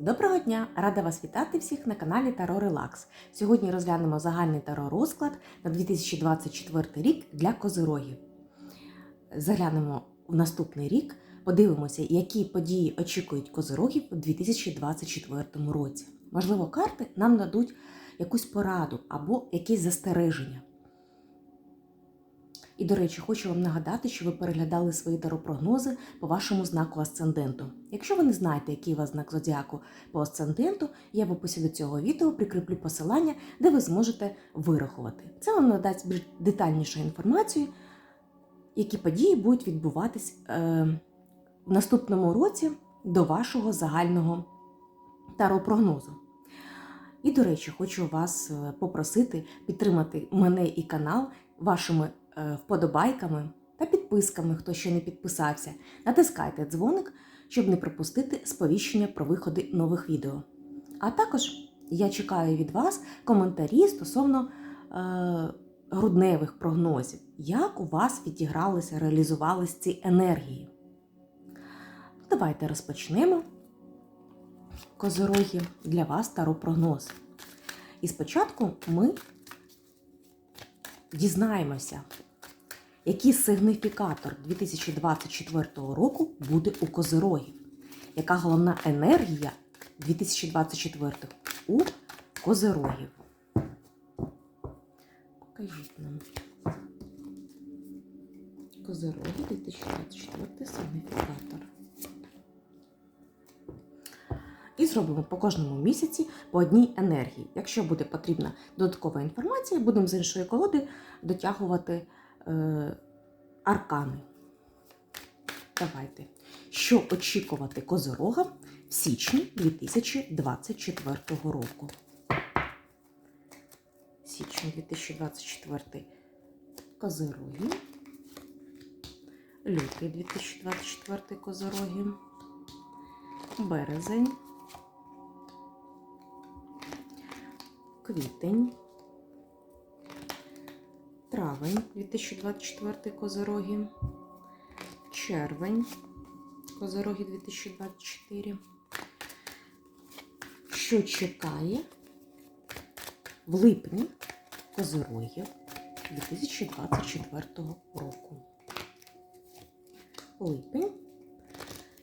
Доброго дня! Рада вас вітати всіх на каналі Таро Релакс. Сьогодні розглянемо загальний таро розклад на 2024 рік для козирогів. Заглянемо в наступний рік, подивимося, які події очікують козирогів у 2024 році. Можливо, карти нам дадуть якусь пораду або якісь застереження. І, до речі, хочу вам нагадати, що ви переглядали свої таропрогнози по вашому знаку асценденту. Якщо ви не знаєте, який у вас знак зодіаку по асценденту, я в описі до цього відео прикріплю посилання, де ви зможете вирахувати. Це вам надасть більш детальнішу інформацію, які події будуть відбуватись е, в наступному році до вашого загального таропрогнозу. І, до речі, хочу вас е, попросити підтримати мене і канал вашими вподобайками та підписками, хто ще не підписався. Натискайте дзвоник, щоб не пропустити сповіщення про виходи нових відео. А також я чекаю від вас коментарі стосовно е, грудневих прогнозів, як у вас відігралися, реалізувались ці енергії. Давайте розпочнемо. Козороги для вас таропрогноз. І спочатку ми дізнаємося, який сигніфікатор 2024 року буде у козирогів. Яка головна енергія 2024 у козирогів? Покажіть нам. Козироги 2024 сигніфікатор. І зробимо по кожному місяці по одній енергії. Якщо буде потрібна додаткова інформація, будемо з іншої колоди дотягувати аркани. Давайте. Що очікувати козорогам в січні 2024 року? Січень 2024 козироги. Лютий 2024 козироги. Березень. квітень, травень 2024 козороги, червень козороги 2024. Що чекає в липні козорогів 2024 року? Липень,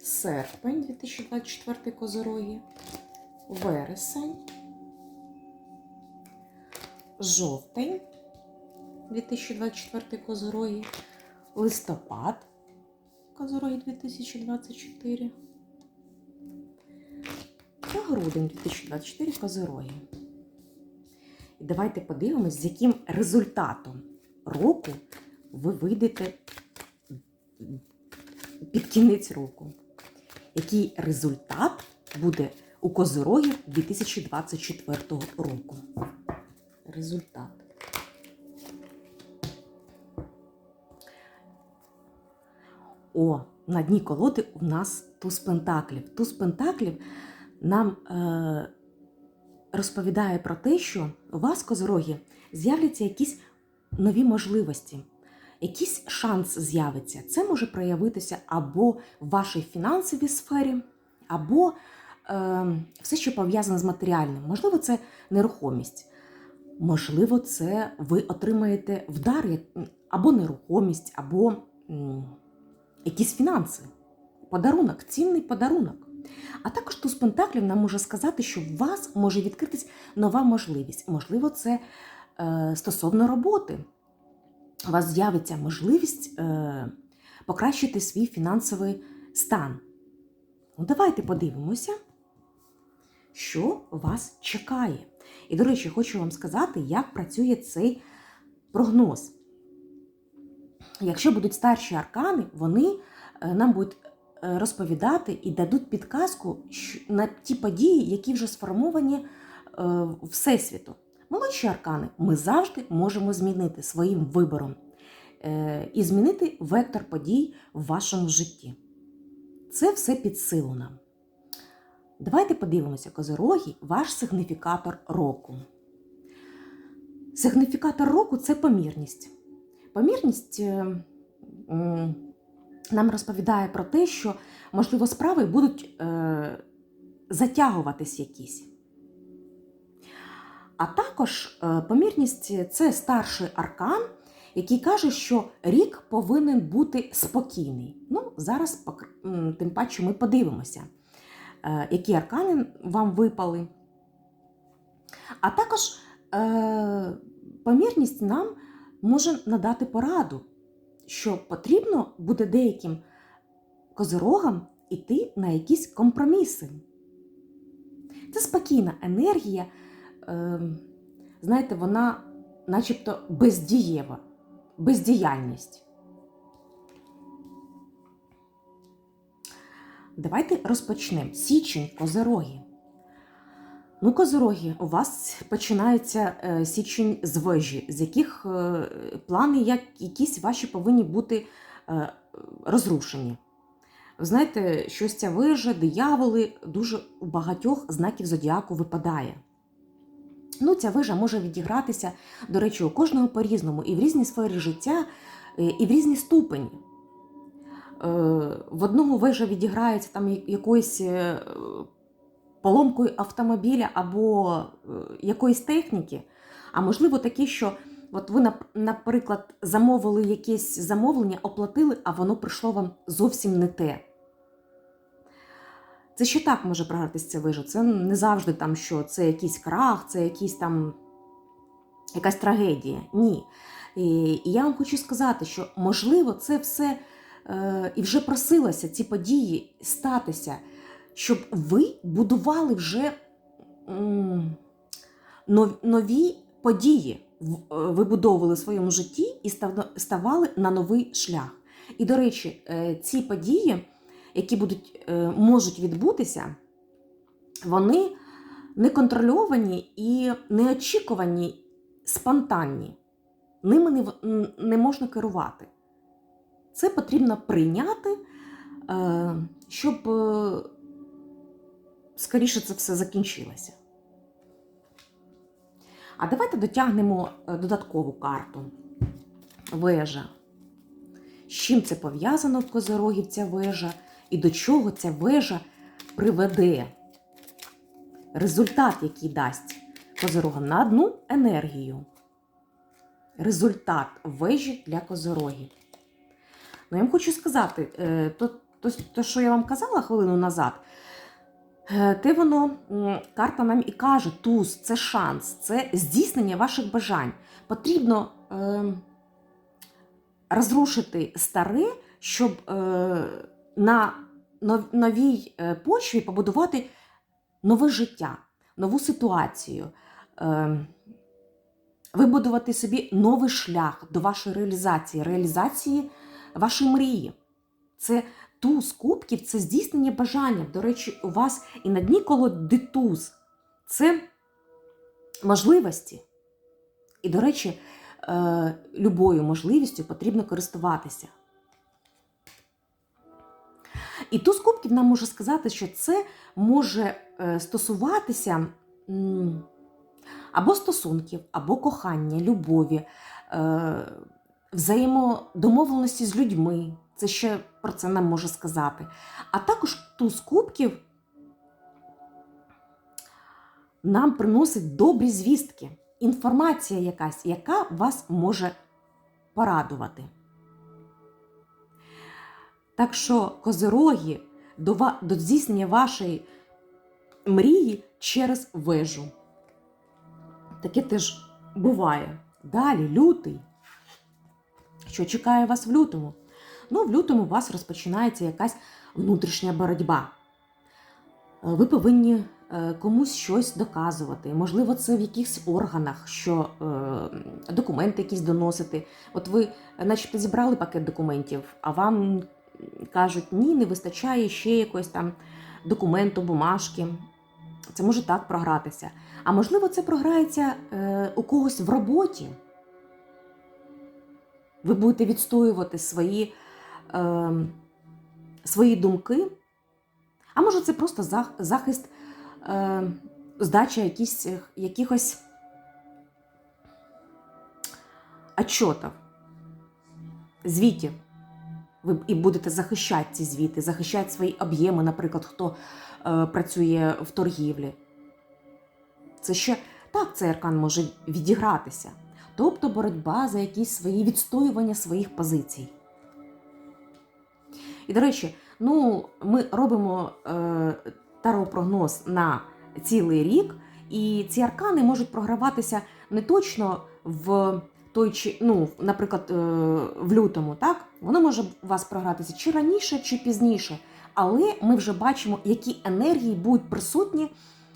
серпень 2024 козороги, вересень жовтень 2024 козороги, листопад козороги 2024 та грудень 2024 козороги. І давайте подивимось, з яким результатом року ви вийдете під кінець року. Який результат буде у козорогів 2024 року? результат. О, на дні колоди у нас туз пентаклів. Туз пентаклів нам е, розповідає про те, що у вас, козороги, з'являться якісь нові можливості, якийсь шанс з'явиться. Це може проявитися або в вашій фінансовій сфері, або е, все, що пов'язане з матеріальним. Можливо, це нерухомість. Можливо, це ви отримаєте вдар або нерухомість, або якісь фінанси. Подарунок, цінний подарунок. А також туз Пентаклів нам може сказати, що в вас може відкритись нова можливість. Можливо, це е, стосовно роботи. У вас з'явиться можливість е, покращити свій фінансовий стан. Ну, Давайте подивимося, що вас чекає. І, до речі, хочу вам сказати, як працює цей прогноз. Якщо будуть старші аркани, вони е, нам будуть е, розповідати і дадуть підказку на ті події, які вже сформовані е, Всесвіту. Молодші аркани ми завжди можемо змінити своїм вибором і змінити вектор подій в вашому житті. Це все під силу нам. Давайте подивимося, козироги, ваш сигніфікатор року. Сигніфікатор року це помірність. Помірність е, нам розповідає про те, що, можливо, справи будуть е, затягуватись якісь. А також е, помірність це старший аркан, який каже, що рік повинен бути спокійний. Ну, зараз тим паче ми подивимося, які аркани вам випали. А також помірність нам може надати пораду, що потрібно буде деяким козирогам іти на якісь компроміси. Це спокійна енергія, е, знаєте, вона начебто бездієва, бездіяльність. Давайте розпочнемо. Січень, козироги. Ну, козироги, у вас починається е, січень з вежі, з яких е, плани, як якісь ваші повинні бути е, розрушені. Ви знаєте, що ця вежа, дияволи дуже у багатьох знаків зодіаку випадає. Ну, ця вежа може відігратися, до речі, у кожного по-різному, і в різній сфері життя, і в різній ступені. В одного вежа відіграється там я- якоюсь е, поломкою автомобіля або е, якоїсь техніки, а можливо такі, що от ви, наприклад, замовили якесь замовлення, оплатили, а воно прийшло вам зовсім не те. Це ще так може програтися ця вижа. Це не завжди там, що це якийсь крах, це якийсь там якась трагедія. Ні. І я вам хочу сказати, що можливо це все е, і вже просилося ці події статися, щоб ви будували вже нові події, е, вибудовували в своєму житті і ставали на новий шлях. І, до речі, е, ці події, які будуть, е, можуть відбутися, вони неконтрольовані і неочікувані, спонтанні. Ними не, не можна керувати. Це потрібно прийняти, щоб скоріше це все закінчилося. А давайте дотягнемо е, додаткову карту. Вежа. З чим це пов'язано в Козирогів ця вежа і до чого ця вежа приведе? Результат, який дасть Козирогам на одну енергію. Результат вежі для Козирогів. Ну, я вам хочу сказати, е, то, то, то, що я вам казала хвилину назад, е, те воно, карта нам і каже, туз, це шанс, це здійснення ваших бажань. Потрібно е, розрушити старе, щоб е, на новій е, почві побудувати нове життя, нову ситуацію. Е, вибудувати собі новий шлях до вашої реалізації, реалізації вашої мрії. Це туз кубків, це здійснення бажання. До речі, у вас і на дні колоди туз. Це можливості. І, до речі, е, любою можливістю потрібно користуватися. І туз кубків нам може сказати, що це може е, стосуватися або стосунків, або кохання, любові, е, взаємодомовленості з людьми. Це ще про це нам може сказати. А також туз кубків нам приносить добрі звістки, інформація якась, яка вас може порадувати. Так що козироги до, до здійснення вашої мрії через вежу. Таке теж буває. Далі, лютий. Що чекає вас в лютому? Ну, в лютому у вас розпочинається якась внутрішня боротьба. Е, Ви повинні е, комусь щось доказувати. Можливо, це в якихось органах, що е, документи якісь доносити. От ви, начебто, зібрали пакет документів, а вам кажуть, ні, не вистачає ще якогось там документу, бумажки. Це може так програтися. А можливо, це програється у когось в роботі. Ви будете відстоювати свої, е, свої думки. А може, це просто захист, е, здача якісь, якихось отчотів, звітів. Ви і будете захищати ці звіти, захищати свої об'єми, наприклад, хто е, працює в торгівлі. Це ще так цей аркан може відігратися. Тобто боротьба за якісь свої відстоювання своїх позицій. І, до речі, ну, ми робимо е, таро-прогноз на цілий рік, і ці аркани можуть програватися не точно в той чи, ну, наприклад, е, в лютому, так? Воно може у вас програтися чи раніше, чи пізніше. Але ми вже бачимо, які енергії будуть присутні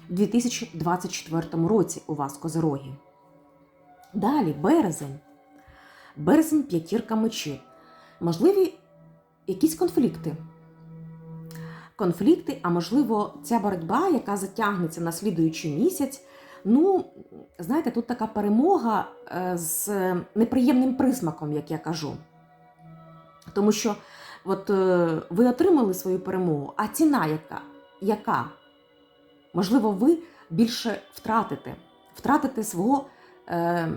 в 2024 році у вас, козороги. Далі, березень. Березень п'ятірка мечів. Можливі якісь конфлікти. Конфлікти, а можливо, ця боротьба, яка затягнеться на слідуючий місяць. Ну, знаєте, тут така перемога е, з неприємним присмаком, як я кажу. Тому що от е, ви отримали свою перемогу, а ціна яка? яка? Можливо, ви більше втратите, втратите свого е,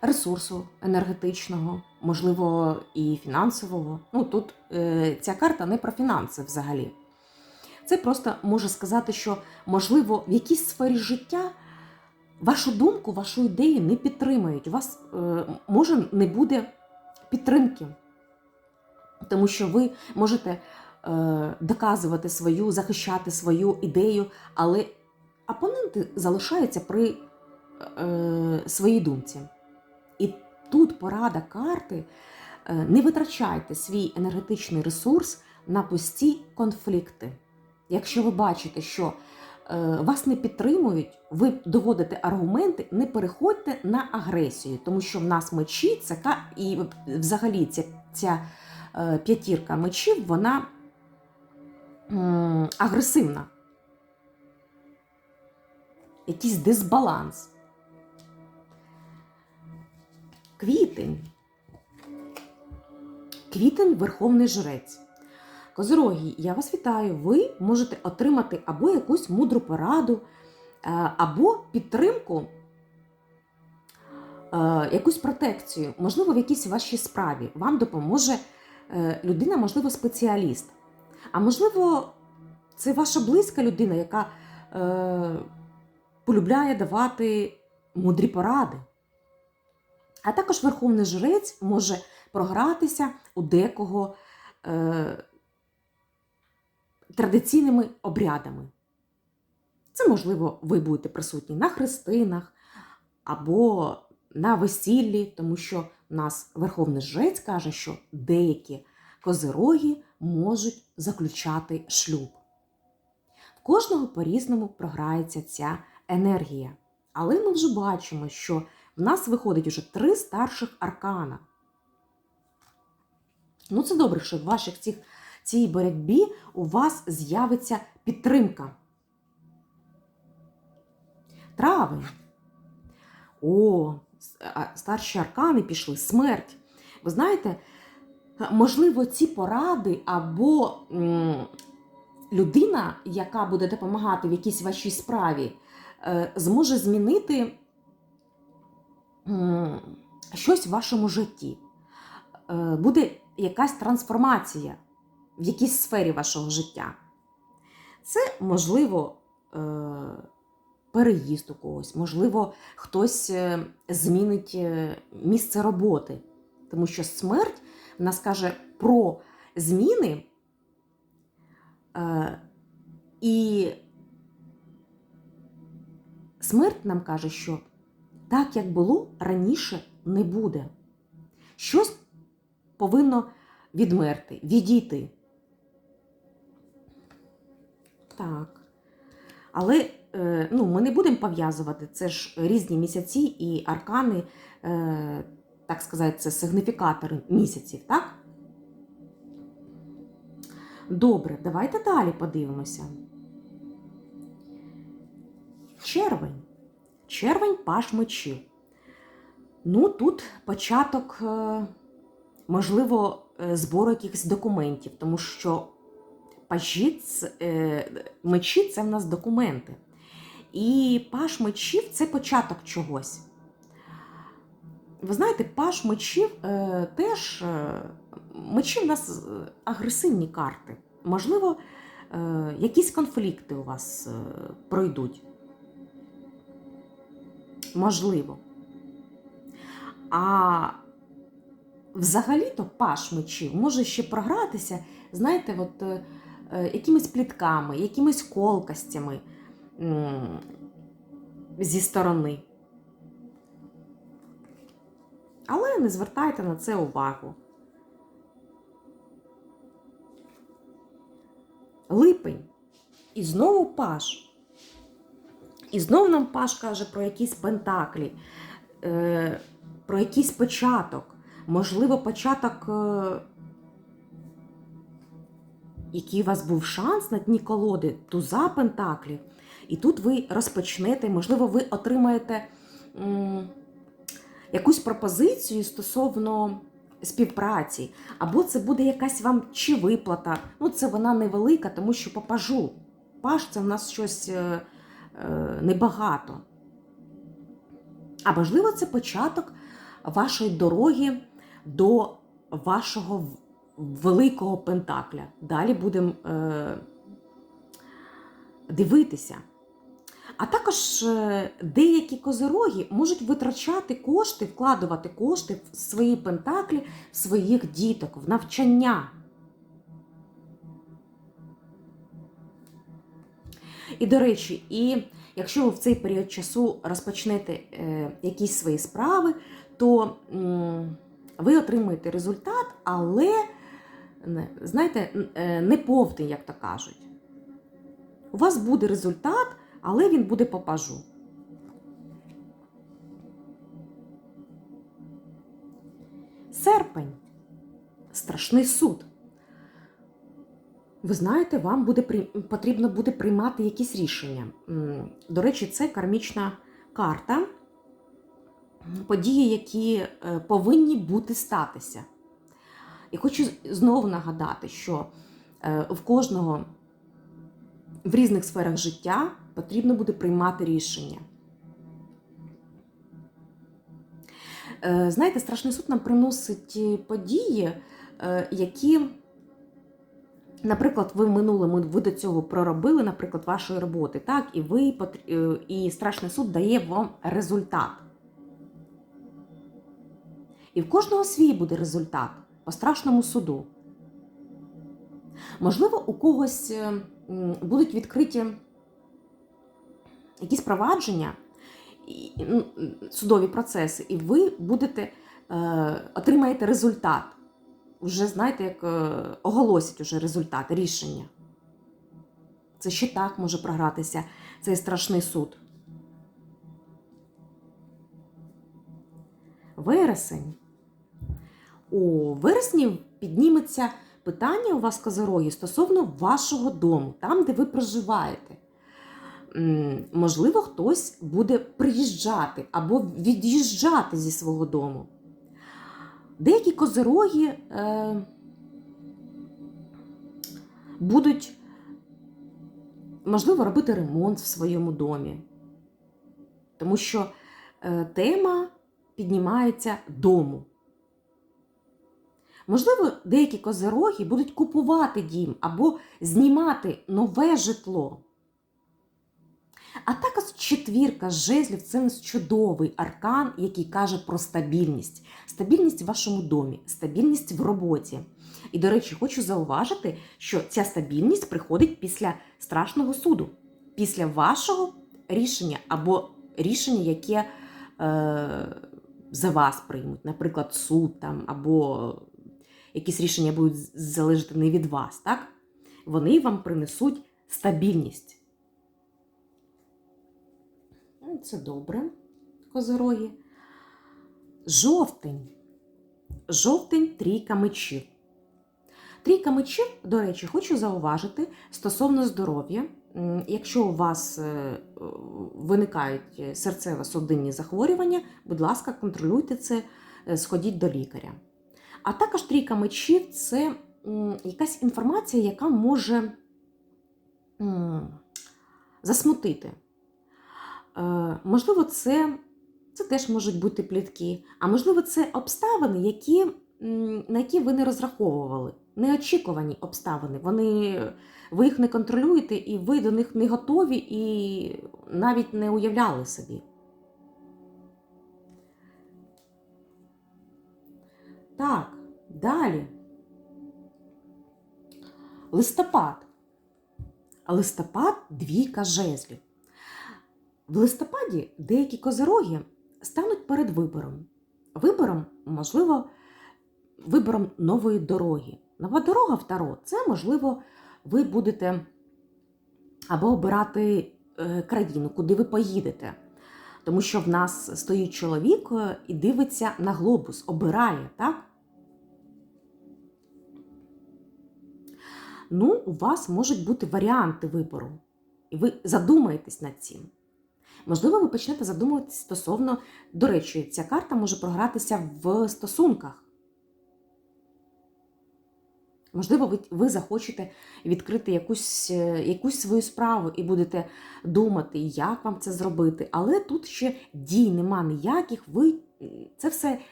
ресурсу енергетичного, можливо, і фінансового. Ну, тут е, ця карта не про фінанси взагалі. Це просто може сказати, що, можливо, в якійсь сфері життя вашу думку, вашу ідею не підтримають. У вас е, може не буде підтримки, тому що ви можете е, доказувати свою, захищати свою ідею, але опоненти залишаються при своїй думці. Тут порада карти: е, не витрачайте свій енергетичний ресурс на пусті конфлікти. Якщо ви бачите, що е, вас не підтримують, ви доводите аргументи, не переходьте на агресію, тому що в нас мечі це і взагалі ця, ця е, п'ятірка мечів, вона агресивна. Якийсь дисбаланс. Квітень. Квітень Верховний Жрець. Козорогі, я вас вітаю. Ви можете отримати або якусь мудру пораду, е, або підтримку, е, якусь протекцію, можливо, в якійсь вашій справі. Вам допоможе е, людина, можливо, спеціаліст. А можливо, це ваша близька людина, яка полюбляє давати мудрі поради. А також Верховний Жрець може програтися у декого е, традиційними обрядами. Це, можливо, ви будете присутні на хрестинах або на весіллі, тому що в нас Верховний Жрець каже, що деякі козироги можуть заключати шлюб. В кожного по-різному програється ця енергія. Але ми вже бачимо, що в нас виходить уже три старших аркана. Ну, це добре, що в ваших цих, цій боротьбі у вас з'явиться підтримка. Травень. О, старші аркани пішли. Смерть. Ви знаєте, можливо, ці поради або людина, яка буде допомагати в якійсь вашій справі, е, зможе змінити щось в вашому житті. Е, Буде якась трансформація в якійсь сфері вашого життя. Це, можливо, е, переїзд у когось, можливо, хтось е, змінить місце роботи. Тому що смерть в нас каже про зміни. І смерть нам каже, що так, як було, раніше не буде. Щось повинно відмерти, відійти. Так. Але е, ну, ми не будемо пов'язувати. Це ж різні місяці і аркани, е, так сказати, це сигніфікатори місяців, так? Добре, давайте далі подивимося. Червень. Червень паш мечів. Ну, тут початок, е, можливо, е, збору якихось документів, тому що пажі, е, мечі це в нас документи. І паш мечів це початок чогось. Ви знаєте, паш мечів теж мечі в нас агресивні карти. Можливо, якісь конфлікти у вас пройдуть. Можливо. А взагалі-то паш мечів може ще програтися, знаєте, от, е, е, якимись плітками, якимись колкостями м, зі сторони. Але не звертайте на це увагу. Липень. І знову паш. І знову нам паш каже про якісь пентаклі, е, про якийсь початок. Можливо, початок, е, який у вас був шанс на дні колоди, туза пентаклів. І тут ви розпочнете, можливо, ви отримаєте якусь пропозицію стосовно співпраці, або це буде якась вам чи виплата. Ну, це вона невелика, тому що по пажу. Паж це в нас щось е, небагато. А можливо, це початок вашої дороги до вашого великого пентакля. Далі будемо е, дивитися. А також е, деякі козироги можуть витрачати кошти, вкладувати кошти в свої пентаклі, в своїх діток, в навчання. І, до речі, і якщо ви в цей період часу розпочнете е, якісь свої справи, то ви отримаєте результат, але, знаєте, е, не повний, як то кажуть. У вас буде результат, але він буде по пажу. Серпень. Страшний суд. Ви знаєте, вам буде потрібно буде приймати якісь рішення. До речі, це кармічна карта, події, які е, повинні бути статися. І хочу знову нагадати, що е, в кожного в різних сферах життя потрібно буде приймати рішення. Е, Знаєте, страшний суд нам приносить події, які, наприклад, ви в минулому ви до цього проробили, наприклад, вашої роботи, так, і ви е, і страшний суд дає вам результат. І в кожного свій буде результат по страшному суду. Можливо, у когось е, будуть відкриті якісь провадження, судові процеси, і ви будете е, отримаєте результат. Уже знаєте, як е, оголосять уже результат, рішення. Це ще так може програтися цей страшний суд. Вересень. У вересні підніметься питання у вас, козороги, стосовно вашого дому, там, де ви проживаєте. Можливо, хтось буде приїжджати або від'їжджати зі свого дому. Деякі козороги е, будуть, можливо, робити ремонт в своєму домі. Тому що е, тема піднімається дому. Можливо, деякі козироги будуть купувати дім або знімати нове житло. А також четвірка жезлів це чудовий аркан, який каже про стабільність. Стабільність в вашому домі, стабільність в роботі. І, до речі, хочу зауважити, що ця стабільність приходить після страшного суду, після вашого рішення або рішення, яке е, за вас приймуть, наприклад, суд там, або якісь рішення будуть залежати не від вас, так? Вони вам принесуть стабільність. Це добре, козороги. Жовтень. Жовтень трійка мечів. Трійка мечів, до речі, хочу зауважити стосовно здоров'я. Якщо у вас е, виникають серцево-судинні захворювання, будь ласка, контролюйте це, е, сходіть до лікаря. А також трійка мечів це якась інформація, яка може засмутити. Е, Можливо, це, це теж можуть бути плітки, а можливо, це обставини, які на які ви не розраховували. Неочікувані обставини. Вони, ви їх не контролюєте, і ви до них не готові і навіть не уявляли собі. Так, далі. Листопад. Листопад двійка жезлів. В листопаді деякі козироги стануть перед вибором. Вибором, можливо, вибором нової дороги. Нова дорога в Таро це, можливо, ви будете або обирати е, країну, куди ви поїдете. Тому що в нас стоїть чоловік е, і дивиться на глобус, обирає, так? Ну, у вас можуть бути варіанти вибору, і ви задумаєтесь над цим. Можливо, ви почнете задумуватись стосовно, до речі, ця карта може програтися в стосунках. Можливо, ви, ви захочете відкрити якусь, е, якусь свою справу і будете думати, як вам це зробити. Але тут ще дій нема ніяких, ви це все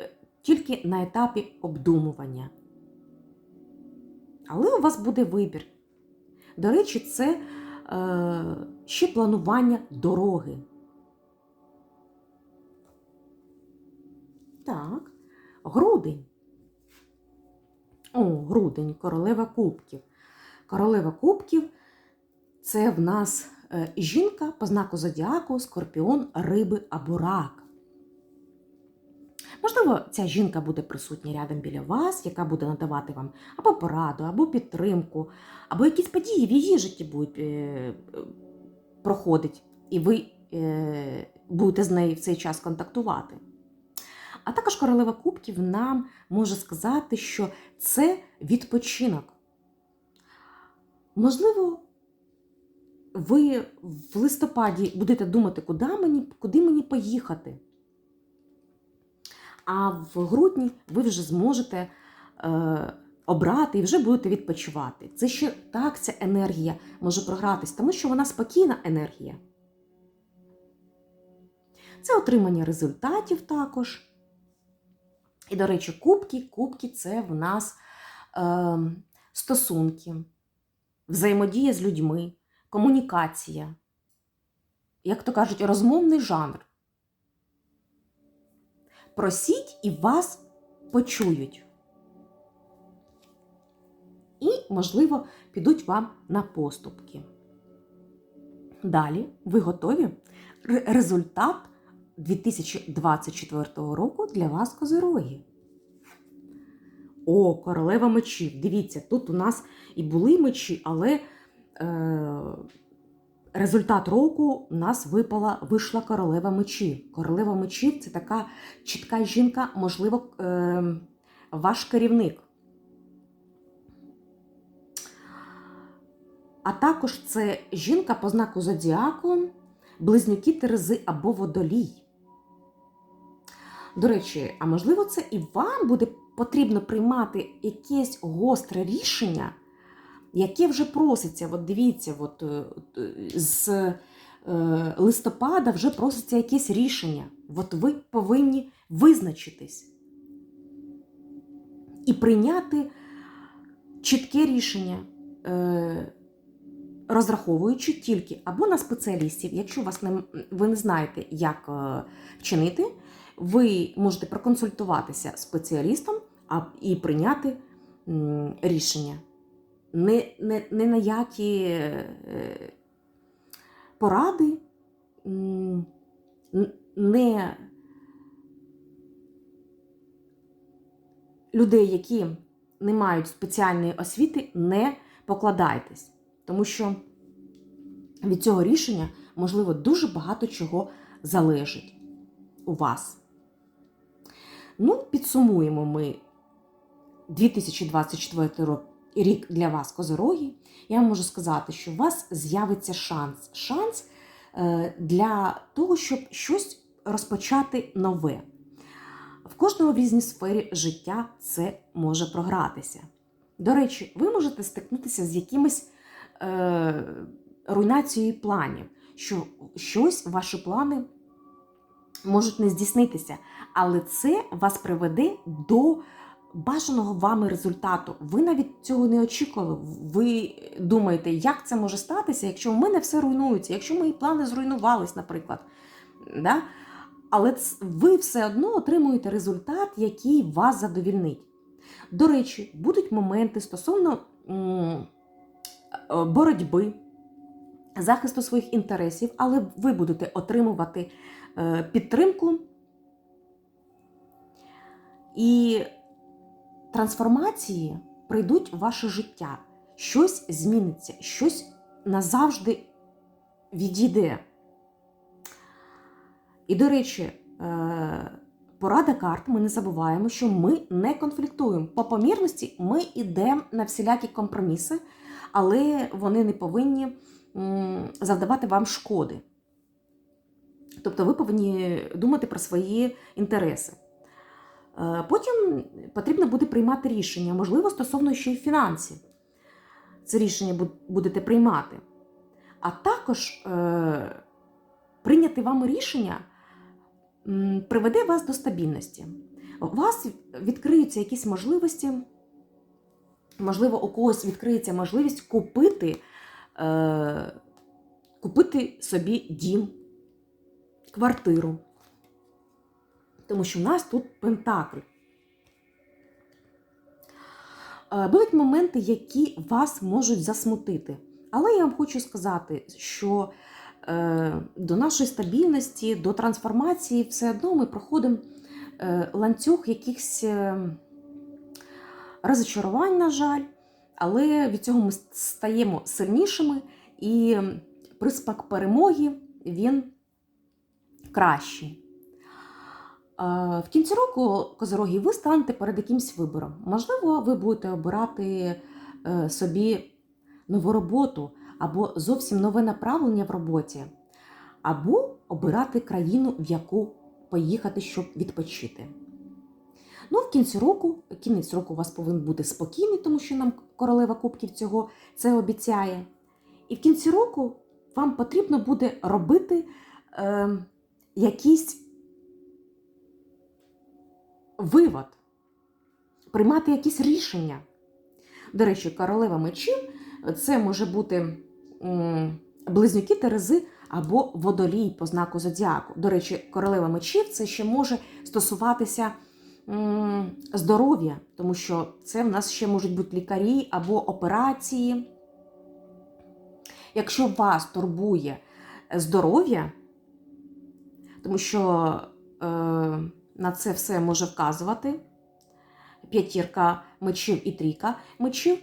е, тільки на етапі обдумування. Але у вас буде вибір. До речі, це е, ще планування дороги. Так, грудень. О, грудень, королева кубків. Королева кубків це в нас е, жінка по знаку зодіаку, скорпіон, риби або рак. Можливо, ця жінка буде присутня рядом біля вас, яка буде надавати вам або пораду, або підтримку, або якісь події в її житті будуть е, проходить, і ви е, будете з нею в цей час контактувати. А також королева кубків нам може сказати, що це відпочинок. Можливо, ви в листопаді будете думати, куди мені, куди мені поїхати. А в грудні ви вже зможете е, обрати і вже будете відпочивати. Це ще так ця енергія може програтись, тому що вона спокійна енергія. Це отримання результатів також. І, до речі, кубки. Кубки це в нас е, стосунки, взаємодія з людьми, комунікація, як то кажуть, розмовний жанр. Просіть і вас почують. Можливо, підуть вам на поступки. Далі ви готові? Результат 2024 року для вас козироги. О, королева мечів. Дивіться, тут у нас і були мечі, але е, результат року у нас випала, вийшла королева мечів. Королева мечів це така чітка жінка, можливо, е, ваш керівник. А також це жінка по знаку зодіаку, близнюки Терези або водолій. До речі, а можливо, це і вам буде потрібно приймати якесь гостре рішення, яке вже проситься. От дивіться, от, е, е, з е, листопада вже проситься якесь рішення. От ви повинні визначитись і прийняти чітке рішення. е, Розраховуючи тільки або на спеціалістів, якщо вас не, ви не знаєте, як е, вчинити, ви можете проконсультуватися спеціалістом і прийняти рішення. Не, не, не на які е, поради, не людей, які не мають спеціальної освіти, не покладайтесь. Тому що від цього рішення, можливо, дуже багато чого залежить у вас. Ну, підсумуємо ми 2024 рік для вас, козороги. Я можу сказати, що у вас з'явиться шанс. Шанс е, для того, щоб щось розпочати нове. В кожного в різній сфері життя це може програтися. До речі, ви можете стикнутися з якимись е, руйнацією планів, що щось, ваші плани можуть не здійснитися, але це вас приведе до бажаного вами результату. Ви навіть цього не очікували. Ви думаєте, як це може статися, якщо в мене все руйнується, якщо мої плани зруйнувались, наприклад. Да? Але ви все одно отримуєте результат, який вас задовільнить. До речі, будуть моменти стосовно боротьби, захисту своїх інтересів, але ви будете отримувати е, підтримку і трансформації прийдуть в ваше життя. Щось зміниться, щось назавжди відійде. І, до речі, е, порада карт, ми не забуваємо, що ми не конфліктуємо. По помірності ми йдемо на всілякі компроміси, але вони не повинні завдавати вам шкоди. Тобто ви повинні думати про свої інтереси. Е, Потім потрібно буде приймати рішення, можливо, стосовно ще й фінансів. Це рішення будете приймати. А також е, прийняти вами рішення приведе вас до стабільності. У вас відкриються якісь можливості, можливо, у когось відкриється можливість купити, е, купити собі дім, квартиру. Тому що в нас тут пентакль. Е, Будуть моменти, які вас можуть засмутити. Але я вам хочу сказати, що е, до нашої стабільності, до трансформації все одно ми проходимо е, ланцюг якихось розочарувань, на жаль, але від цього ми стаємо сильнішими, і приспак перемоги він кращий. Е, В кінці року козороги ви станете перед якимсь вибором. Можливо, ви будете обирати е, собі нову роботу або зовсім нове направлення в роботі, або обирати країну, в яку поїхати, щоб відпочити. Ну, в кінці року, кінець року у вас повинен бути спокійний, тому що нам королева кубків цього це обіцяє. І в кінці року вам потрібно буде робити е, якісь вивод, приймати якісь рішення. До речі, королева мечів це може бути близнюки Терези або водолій по знаку зодіаку. До речі, королева мечів це ще може стосуватися здоров'я, тому що це в нас ще можуть бути лікарі або операції. Якщо вас турбує здоров'я, тому що е, на це все може вказувати п'ятірка мечів і трійка мечів.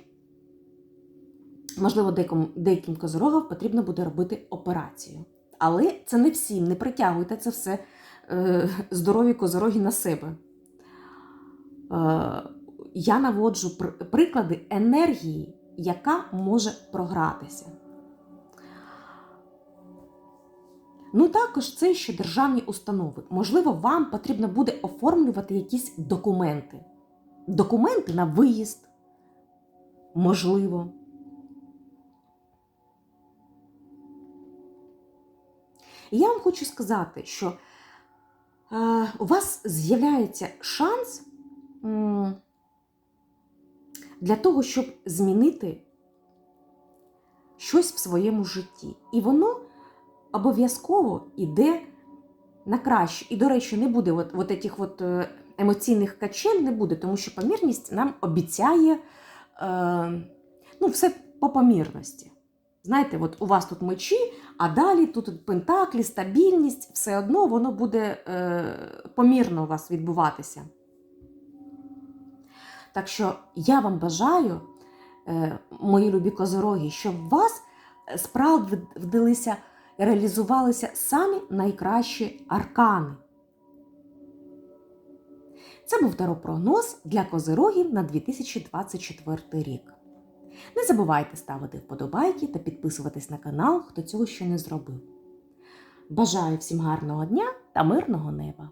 Можливо, деяким, деяким козорогам потрібно буде робити операцію. Але це не всім, не притягуйте це все е, здорові козороги на себе. Е, я наводжу приклади енергії, яка може програтися. Ну, також це ще державні установи. Можливо, вам потрібно буде оформлювати якісь документи. Документи на виїзд. Можливо. І я вам хочу сказати, що е, у вас з'являється шанс для того, щоб змінити щось в своєму житті. І воно обов'язково йде на краще. І, до речі, не буде от, от этих от е, емоційних качель, не буде, тому що помірність нам обіцяє е, ну, все по помірності. Знаєте, от у вас тут мечі, а далі тут пентаклі, стабільність, все одно воно буде е, помірно у вас відбуватися. Так що я вам бажаю, е, мої любі козороги, щоб у вас справді вдалися, реалізувалися самі найкращі аркани. Це був таропрогноз для козирогів на 2024 рік. Не забувайте ставити вподобайки та підписуватись на канал, хто цього ще не зробив. Бажаю всім гарного дня та мирного неба!